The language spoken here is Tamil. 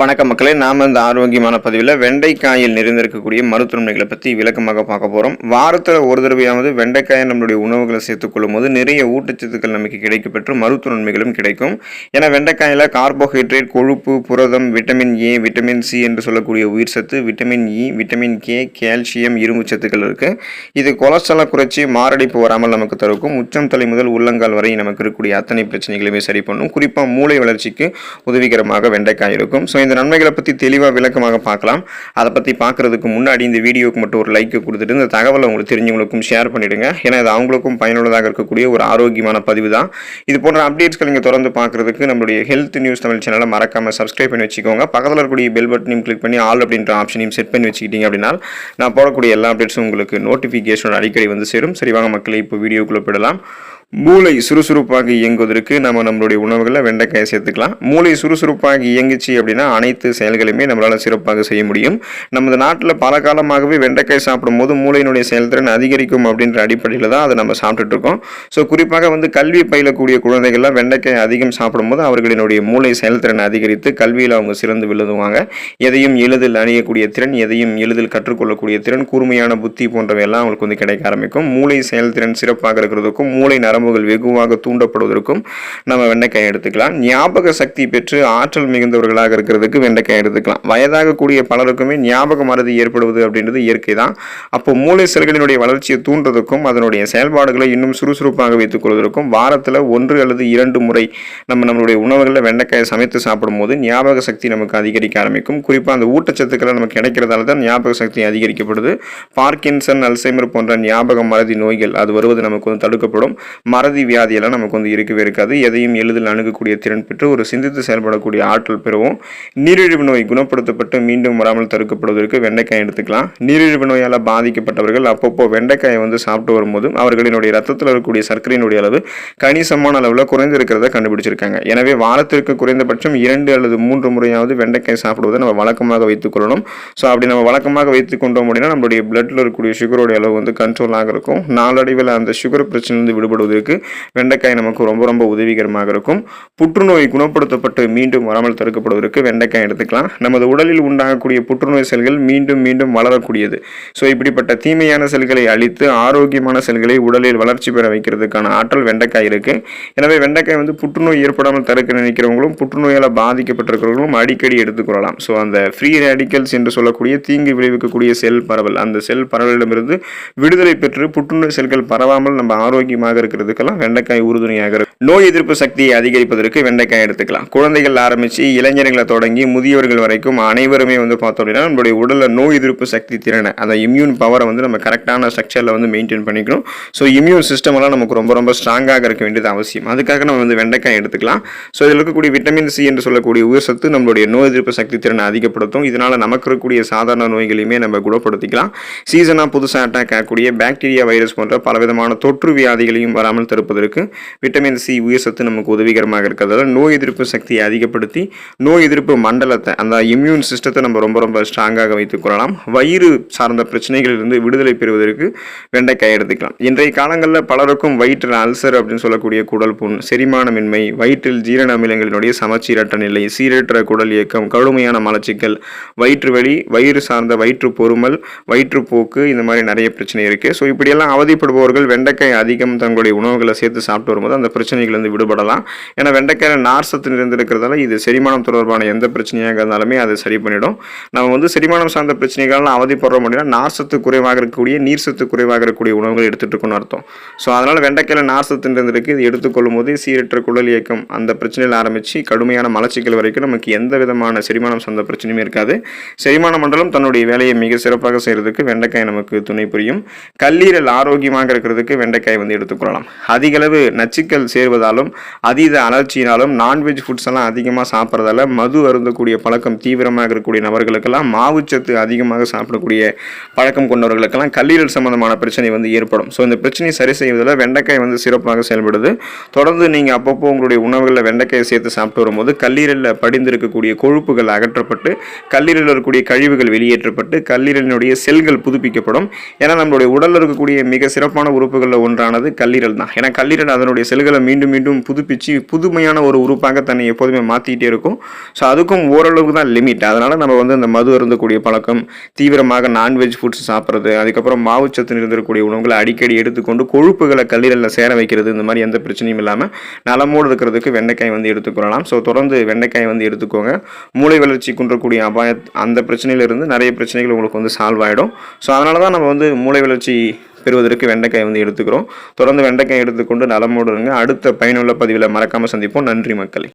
வணக்கம் மக்களே நாம் இந்த ஆரோக்கியமான பதிவில் வெண்டைக்காயில் நிறைந்திருக்கக்கூடிய மருத்துவமைகளை பற்றி விளக்கமாக பார்க்க போகிறோம் வாரத்தில் ஒரு தடவையாவது வெண்டைக்காயை நம்மளுடைய உணவுகளை சேர்த்துக்கொள்ளும் போது நிறைய ஊட்டச்சத்துக்கள் நமக்கு கிடைக்கப்பெற்று மருத்துவ நன்மைகளும் கிடைக்கும். ஏன்னா வெண்டைக்காயில் கார்போஹைட்ரேட் கொழுப்பு புரதம் விட்டமின் ஏ விட்டமின் சி என்று சொல்லக்கூடிய உயிர் சத்து vitamin E vitamin K calcium இரும்பு சத்துக்கள் இருக்குது இது கொலஸ்ட்ராலை குறைச்சி மாரடைப்பு வராமல் நமக்கு தருக்கும். உச்சம் தலை முதல் உள்ளங்கால் வரை நமக்கு இருக்கக்கூடிய அத்தனை பிரச்சனைகளையுமே சரி பண்ணும். குறிப்பாக மூளை வளர்ச்சிக்கு உதவிகரமாக வெண்டைக்காய் இருக்கும். ஸோ இந்த நன்மைகளை பற்றி தெளிவாக விளக்கமாக பார்க்கலாம். அதை பற்றி பார்க்குறதுக்கு முன்னாடி இந்த வீடியோக்கு மட்டும் ஒரு லைக் கொடுத்துட்டு இந்த தகவலை உங்களுக்கு தெரிஞ்சவங்களுக்கும் ஷேர் பண்ணிடுங்க. ஏன்னா இது அவங்களுக்கும் பயனுள்ளதாக இருக்கக்கூடிய ஒரு ஆரோக்கியமான பதிவு தான். இது போன்ற அப்டேட்ஸ்கள் நீங்கள் தொடர்ந்து பார்க்குறதுக்கு நம்மளுடைய ஹெல்த் நியூஸ் தமிழ் சேனலை மறக்காமல் சப்ஸ்கிரைப் பண்ணி வச்சுக்கோங்க. பக்கத்தில் இருக்கக்கூடிய பெல் பட்டனையும் கிளிக் பண்ணி ஆல் அப்படின்ற ஆப்ஷனையும் செட் பண்ணி வச்சுக்கிட்டீங்க அப்படின்னா நான் போடக்கூடிய எல்லா அப்டேட்ஸும் உங்களுக்கு நோட்டிஃபிகேஷன் அடிக்கடி வந்து சேரும். சரி வாங்க மக்களை இப்போ வீடியோக்குள்ளே போயிடலாம். மூளை சுறுசுறுப்பாக இயங்குவதற்கு நம்ம நம்மளுடைய உணவுகளில் வெண்டைக்காயை சேர்த்துக்கலாம். மூளை சுறுசுறுப்பாக இயங்குச்சு அப்படின்னா அனைத்து செயல்களையுமே நம்மளால் சிறப்பாக செய்ய முடியும். நமது நாட்டில் பல காலமாகவே வெண்டைக்காய் சாப்பிடும்போது மூளையினுடைய செயல்திறன் அதிகரிக்கும் அப்படின்ற அடிப்படையில் தான் அதை நம்ம சாப்பிட்டுட்டு இருக்கோம். ஸோ குறிப்பாக வந்து கல்வி பயிலக்கூடிய குழந்தைகள்லாம் வெண்டைக்காய் அதிகம் சாப்பிடும்போது அவர்களினுடைய மூளை செயல்திறன் அதிகரித்து கல்வியில் அவங்க சிறந்து விழுதுவாங்க எதையும் எளிதில் அணியக்கூடிய திறன் எதையும் எளிதில் கற்றுக்கொள்ளக்கூடிய திறன் கூர்மையான புத்தி போன்றவையெல்லாம் அவங்களுக்கு வந்து கிடைக்க ஆரம்பிக்கும். மூளை செயல்திறன் சிறப்பாக இருக்கிறதுக்கும் மூளை நரம்புகள் வெகுவாக தூண்டப்படுவதற்கும் நம்ம வெண்டைக்காய் எடுத்துக்கலாம். ஞாபக சக்தி பெற்று ஆற்றல் மிகுந்தவர்களாக இருக்கிறதுக்கு வெண்டைக்காய் எடுத்துக்கலாம். வயதாகக்கூடிய பலருக்குமே ஞாபக மறதி ஏற்படுவது அப்படின்றது இயற்கை தான். அப்போ மூளை செல்களினுடைய வளர்ச்சியை தூண்டுறதுக்கும் அதனுடைய செயல்பாடுகளை இன்னும் சுறுசுறுப்பாக வைத்துக் கொள்வதற்கும் வாரத்தில் ஒன்று அல்லது இரண்டு முறை நம்ம நம்மளுடைய உணவுகளில் வெண்டைக்காயை சமைத்து சாப்பிடும்போது ஞாபக சக்தி நமக்கு அதிகரிக்க ஆரம்பிக்கும். குறிப்பாக அந்த ஊட்டச்சத்துக்களை நமக்கு கிடைக்கிறதால தான் ஞாபக சக்தி அதிகரிக்கப்படுது. பார்க்கின்சன் அல்சைமர் போன்ற ஞாபக மறதி நோய்கள் அது வருவது நமக்கு வந்து தடுக்கப்படும். மறதி வியாதியெல்லாம் நமக்கு வந்து இருக்கவே இருக்காது. எதையும் எளிதில் அணுகக்கூடிய திறன் பெற்று ஒரு சிந்தித்து செயல்படக்கூடிய ஆற்றல் பெறுவோம். நீரிழிவு நோய் குணப்படுத்தப்பட்டு மீண்டும் வராமல் தடுக்கப்படுவதற்கு வெண்டைக்காய் எடுத்துக்கலாம். நீரிழிவு நோயால் பாதிக்கப்பட்டவர்கள் அப்பப்போ வெண்டைக்காயை வந்து சாப்பிட்டு வரும்போது அவர்களினுடைய ரத்தத்தில் இருக்கக்கூடிய சர்க்கரையினுடைய அளவு கணிசமான அளவில் குறைந்திருக்கிறத கண்டுபிடிச்சிருக்காங்க. எனவே வாரத்திற்கு குறைந்தபட்சம் இரண்டு அல்லது மூன்று முறையாவது வெண்டைக்காய் சாப்பிடுவதை நம்ம வழக்கமாக வைத்துக் கொள்ளணும். ஸோ அப்படி நம்ம வழக்கமாக வைத்துக் கொண்டோம் அப்படின்னா நம்மளுடைய பிளட்டில் இருக்கக்கூடிய சுகருடைய அளவு வந்து கண்ட்ரோலாக இருக்கும். நாளடைவில் அந்த சுகர் பிரச்சனையிலிருந்து விடுபடுவதற்கு வெண்டைக்காய் நமக்கு ரொம்ப ரொம்ப உதவிகரமாக இருக்கும். புற்றுநோய் குணப்படுத்தப்பட்டு மீண்டும் வராமல் தடுக்கப்படுவதற்கு வெண்டைக்காய் எடுத்துக்கலாம். நமது உடலில் உண்டாகக்கூடிய புற்றுநோய் செல்கள் மீண்டும் மீண்டும் வளரக்கூடியது. ஸோ இப்படிப்பட்ட தீமையான செல்களை அழித்து ஆரோக்கியமான செல்களை உடலில் வளர்ச்சி பெற வைக்கிறதுக்கான ஆற்றல் வெண்டைக்காய் இருக்கு. எனவே வெண்டைக்காய் வந்து புற்றுநோய் ஏற்படாமல் தடுக்க நினைக்கிறவங்களும் புற்றுநோயால் பாதிக்கப்பட்டிருக்கிறவங்களும் அடிக்கடி எடுத்துக்கொள்ளலாம் ஸோ அந்த ஃப்ரீ ரேடிக்கல்ஸ் என்று சொல்லக்கூடிய தீங்கு விளைவிக்கக்கூடிய செல் பரவல் அந்த செல் பரவலிடமிருந்து விடுதலை பெற்று புற்றுநோய் செல்கள் பரவாமல் நம்ம ஆரோக்கியமாக இருக்கிறது இருக்கிறதுக்கெல்லாம் வெண்டைக்காய் உறுதுணையாக இருக்கும். நோய் எதிர்ப்பு சக்தியை அதிகரிப்பதற்கு வெண்டைக்காய் எடுத்துக்கலாம். குழந்தைகள் ஆரம்பித்து இளைஞர்களை தொடங்கி முதியவர்கள் வரைக்கும் அனைவருமே வந்து பார்த்தோம் அப்படின்னா நம்மளுடைய உடலில் நோய் எதிர்ப்பு சக்தி திறனை அந்த இம்யூன் பவரை வந்து நம்ம கரெக்டான ஸ்ட்ரக்சரில் வந்து மெயின்டைன் பண்ணிக்கணும். ஸோ இம்யூன் சிஸ்டம் எல்லாம் நமக்கு ரொம்ப ரொம்ப ஸ்ட்ராங்காக இருக்க வேண்டியது அவசியம். அதுக்காக நம்ம வந்து வெண்டைக்காய் எடுத்துக்கலாம். ஸோ இதில் இருக்கக்கூடிய விட்டமின் சி என்று சொல்லக்கூடிய உயிர் சத்து நம்மளுடைய நோய் எதிர்ப்பு சக்தி திறனை அதிகப்படுத்தும். இதனால் நமக்கு இருக்கக்கூடிய சாதாரண நோய்களையுமே நம்ம குணப்படுத்திக்கலாம். சீசனாக புதுசாக அட்டாக் ஆகக்கூடிய பாக்டீரியா வைரஸ் போன்ற பலவிதமான தொற்று வியாதிகளையும் வராமல் தடுப்பதற்கு விட்டமின் சி உயிர் சத்து நமக்கு உதவிகரமாக இருக்கிறதால நோய் எதிர்ப்பு சக்தியை அதிகப்படுத்தி நோய் எதிர்ப்பு மண்டலத்தை அந்த இம்யூன் சிஸ்டத்தை நம்ம ரொம்ப ரொம்ப ஸ்ட்ராங்காக வைத்துக் கொள்ளலாம். வயிறு சார்ந்த பிரச்சனைகளிலிருந்து விடுதலை பெறுவதற்கு வெண்டைக்காய் எடுத்துக்கலாம். இன்றைய காலங்களில் பலருக்கும் வயிற்றில் அல்சர் அப்படின்னு சொல்லக்கூடிய குடல் புண் செரிமானமின்மை வயிற்றில் ஜீரண அமிலங்களினுடைய சமச்சீரற்ற நிலை சீரற்ற குடல் இயக்கம் கடுமையான மலச்சிக்கல் வயிற்று வலி வயிறு சார்ந்த வயிற்று பொறுமல் வயிற்றுப்போக்கு இந்த மாதிரி நிறைய பிரச்சனை இருக்குது ஸோ இப்படியெல்லாம் அவதிப்படுபவர்கள் வெண்டைக்காய் அதிகம் தங்களுடைய உணவுகளை சேர்த்து சாப்பிட்டு வரும்போது அந்த பிரச்சனைகள்லேருந்து விடுபடலாம். ஏன்னா வெண்டைக்காயில் நார் சத்து நிறைந்திருக்கிறதால இது செரிமானம் தொடர்பான எந்த பிரச்சனையாக இருந்தாலுமே அதை சரி பண்ணிடும். நம்ம வந்து செரிமானம் சார்ந்த பிரச்சனைகள்லாம் அவதிப்படுறோம் அப்படின்னா நார் சத்து குறைவாக இருக்கக்கூடிய நீர் சத்து குறைவாக இருக்கக்கூடிய உணவுகள் எடுத்துட்டு இருக்கணும்னு அர்த்தம். ஸோ அதனால் வெண்டைக்காயில் நார் சத்து நிறைந்திருக்கு. இது எடுத்துக்கொள்ளும் போது சீரற்ற குடல் இயக்கம் அந்த பிரச்சனையில் ஆரம்பித்து கடுமையான மலச்சிக்கல் வரைக்கும் நமக்கு எந்த விதமான செரிமானம் சார்ந்த பிரச்சனையுமே இருக்காது. செரிமான மண்டலம் தன்னுடைய வேலையை மிக சிறப்பாக செய்கிறதுக்கு வெண்டைக்காய் நமக்கு துணை புரியும். கல்லீரல் ஆரோக்கியமாக இருக்கிறதுக்கு வெண்டைக்காய் வந்து எடுத்துக்கொள்ளலாம். அதிகளவு நச்சுக்கள் சேர்வதாலும் அதீத அலர்ச்சியினாலும் நான்வெஜ் ஃபுட்ஸ் எல்லாம் அதிகமாக சாப்பிட்றதால மது அருந்தக்கூடிய பழக்கம் தீவிரமாக இருக்கக்கூடிய நபர்களுக்கெல்லாம் மாவுச்சத்து அதிகமாக சாப்பிடக்கூடிய பழக்கம் கொண்டவர்களுக்கெல்லாம் கல்லீரல் சம்பந்தமான பிரச்சனை வந்து ஏற்படும். ஸோ இந்த பிரச்சனையை சரி செய்வதில் வெண்டைக்காய் வந்து சிறப்பாக செயல்படுது. தொடர்ந்து நீங்கள் அப்பப்போ உங்களுடைய உணவுகளில் வெண்டைக்காயை சேர்த்து சாப்பிட்டு வரும்போது கல்லீரலில் படிந்திருக்கக்கூடிய கொழுப்புகள் அகற்றப்பட்டு கல்லீரலில் இருக்கக்கூடிய கழிவுகள் வெளியேற்றப்பட்டு கல்லீரலினுடைய செல்கள் புதுப்பிக்கப்படும். ஏன்னா நம்மளுடைய உடலில் இருக்கக்கூடிய மிக சிறப்பான உறுப்புகளில் ஒன்றானது கல்லீரல் தான். ஏன்னா கல்லீரல் அதனுடைய செல்களை மீண்டும் மீண்டும் புதுப்பிச்சு புதுமையான ஒரு உறுப்பாக தன்னை எப்போதுமே மாற்றிக்கிட்டே இருக்கும். ஸோ அதுக்கும் ஓரளவுக்கு தான் லிமிட் அதனால் நம்ம வந்து இந்த மது அருந்தக்கூடிய பழக்கம் தீவிரமாக நான்வெஜ் ஃபுட்ஸ் சாப்பிட்றது அதுக்கப்புறம் மாவுச்சத்து இருந்திருக்கக்கூடிய உணவுகளை அடிக்கடி எடுத்துக்கொண்டு கொழுப்புகளை கல்லீரலில் சேர வைக்கிறது இந்த மாதிரி எந்த பிரச்சனையும் இல்லாமல் நலமோடு இருக்கிறதுக்கு வெண்டைக்காய் வந்து எடுத்துக்கொள்ளலாம் ஸோ தொடர்ந்து வெண்டைக்காய் வந்து எடுத்துக்கோங்க. மூளை வளர்ச்சி குன்றக்கூடிய அபாய அந்த பிரச்சனையிலிருந்து நிறைய பிரச்சனைகள் உங்களுக்கு வந்து சால்வ் ஆகிடும் ஸோ அதனால தான் நம்ம வந்து மூளை வளர்ச்சி பெறுவதற்கு வெண்டைக்காய் வந்து எடுத்துக்கிறோம். தொடர்ந்து வெண்டைக்காய் எடுத்துக்கொண்டு நலமோடு இருங்க. அடுத்த பயனுள்ள பதிவில் மறக்காமல் சந்திப்போம். நன்றி மக்களை.